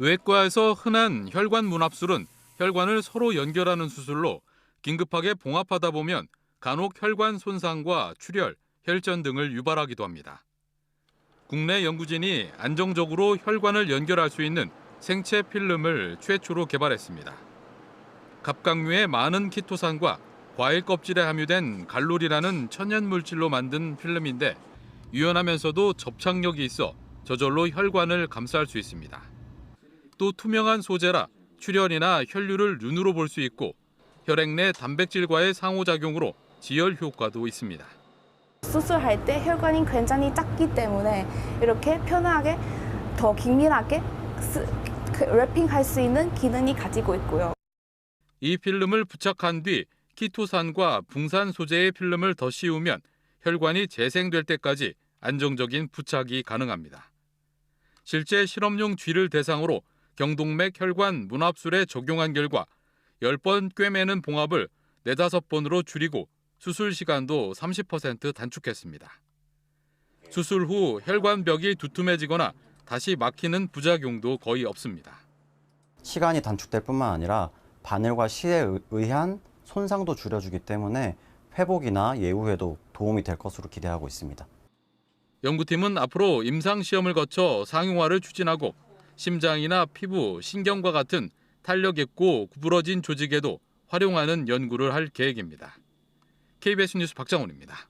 외과에서 흔한 혈관 문합술은 혈관을 서로 연결하는 수술로 긴급하게 봉합하다 보면 간혹 혈관 손상과 출혈, 혈전 등을 유발하기도 합니다. 국내 연구진이 안정적으로 혈관을 연결할 수 있는 생체 필름을 최초로 개발했습니다. 갑각류의 많은 키토산과 과일 껍질에 함유된 갈로리라는 천연 물질로 만든 필름인데 유연하면서도 접착력이 있어 저절로 혈관을 감쌀 수 있습니다. 또 투명한 소재라 출혈이나 혈류를 눈으로 볼 수 있고 혈액 내 단백질과의 상호작용으로 지혈 효과도 있습니다. 수술할 때 혈관이 굉장히 작기 때문에 이렇게 편하게 더 긴밀하게 스- 그 랩핑할 수 있는 기능이 가지고 있고요. 이 필름을 부착한 뒤 키토산과 붕산 소재의 필름을 더 씌우면 혈관이 재생될 때까지 안정적인 부착이 가능합니다. 실제 실험용 쥐를 대상으로 경동맥 혈관 문합술에 적용한 결과 10번 꿰매는 봉합을 4, 5번으로 줄이고 수술 시간도 30% 단축했습니다. 수술 후 혈관벽이 두툼해지거나 다시 막히는 부작용도 거의 없습니다. 시간이 단축될 뿐만 아니라 바늘과 실에 의- 의한 손상도 줄여주기 때문에 회복이나 예후에도 도움이 될 것으로 기대하고 있습니다. 연구팀은 앞으로 임상 시험을 거쳐 상용화를 추진하고 심장이나 피부, 신경과 같은 탄력 있고 구부러진 조직에도 활용하는 연구를 할 계획입니다. KBS 뉴스 박정훈입니다.